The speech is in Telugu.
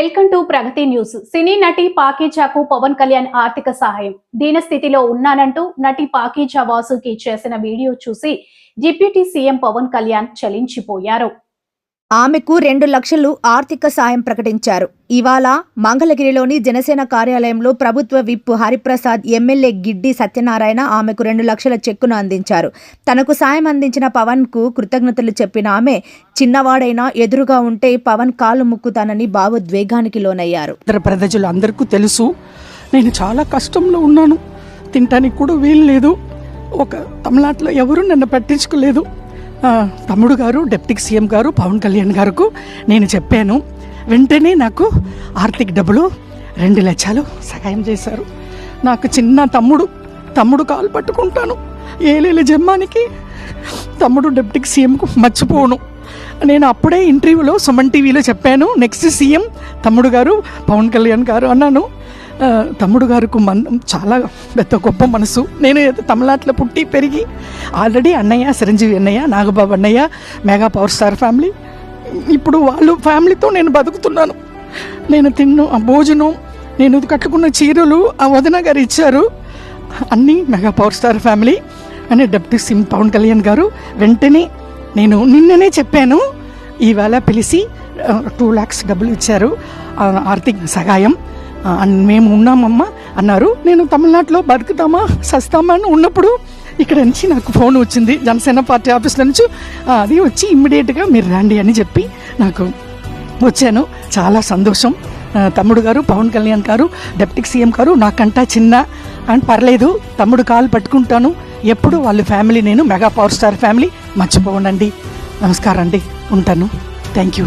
Welcome to Pragathi news. Cine నటి పాకీజాకు పవన్ కళ్యాణ్ ఆర్థిక సహాయం. దీనస్థితిలో ఉన్నానంటూ నటి పాకీజా వాసుకి చేసిన వీడియో చూసి డిప్యూటీ సీఎం పవన్ కళ్యాణ్ చలించిపోయారు. ఆమెకు రెండు లక్షలు ఆర్థిక సాయం ప్రకటించారు. ఇవాళ మంగళగిరిలోని జనసేన కార్యాలయంలో ప్రభుత్వ విప్ హరిప్రసాద్ ఎమ్మెల్యే గిడ్డి సత్యనారాయణ ఆమెకు రెండు లక్షల చెక్కును అందించారు. తనకు సాయం అందించిన పవన్కు కృతజ్ఞతలు చెప్పిన ఆమె చిన్నవాడైనా ఎదురుగా ఉంటే పవన్ కాలు ముక్కుతానని భావోద్వేగానికి లోనయ్యారు. ప్రజలు అందరికీ తెలుసు నేను చాలా కష్టంలో ఉన్నాను. తినటానికి కూడా వీలు లేదు. ఒక తమిళనాట్లో ఎవరు నన్ను పట్టించుకోలేదు. తమ్ముడు గారు డెప్యూటీ సీఎం గారు పవన్ కళ్యాణ్ గారుకు నేను చెప్పాను. వెంటనే నాకు ఆర్థిక డబ్బులు రెండు లక్షలు సహాయం చేశారు. నాకు చిన్న తమ్ముడు తమ్ముడు కాలు పట్టుకుంటాను. ఏలేల జమ్మానికి తమ్ముడు డెప్యూటీ సీఎంకు మర్చిపోను. నేను అప్పుడే ఇంటర్వ్యూలో సుమన్ టీవీలో చెప్పాను. నెక్స్ట్ సీఎం తమ్ముడు గారు పవన్ కళ్యాణ్ గారు అన్నాను. తమ్ముడు గారికి మన చాలా పెద్ద గొప్ప మనసు. నేను తమిళనాట్లో పుట్టి పెరిగి ఆల్రెడీ అన్నయ్య చిరంజీవి అన్నయ్య నాగబాబు అన్నయ్య మెగా పవర్ స్టార్ ఫ్యామిలీ. ఇప్పుడు వాళ్ళు ఫ్యామిలీతో నేను బతుకుతున్నాను. నేను తిన్న ఆ భోజనం నేను కట్టుకున్న చీరలు ఆ వదిన గారు ఇచ్చారు. అన్నీ మెగా పవర్ స్టార్ ఫ్యామిలీ అని డెప్యూటీ సిమ్ పవన్ కళ్యాణ్ గారు. వెంటనే నేను నిన్ననే చెప్పాను ఈవేళ పిలిచి టూ ల్యాక్స్ డబ్బులు ఇచ్చారు. ఆర్థిక సహాయం. మేము ఉన్నామమ్మా అన్నారు. నేను తమిళనాడులో బతుకుతామా సస్తామా అని ఉన్నప్పుడు ఇక్కడ నుంచి నాకు ఫోన్ వచ్చింది. జనసేన పార్టీ ఆఫీస్లో నుంచి అది వచ్చి ఇమ్మీడియట్గా మీరు రండి అని చెప్పి నాకు వచ్చాను. చాలా సంతోషం. తమ్ముడు గారు పవన్ కళ్యాణ్ గారు డెప్యూటీ సీఎం గారు నాకంటా చిన్న అండ్ పర్లేదు తమ్ముడు కాలు పట్టుకుంటాను. ఎప్పుడు వాళ్ళ ఫ్యామిలీ నేను మెగా పవర్ స్టార్ ఫ్యామిలీ. మర్చిపోనండి నమస్కారం అండి. ఉంటాను. Thank you.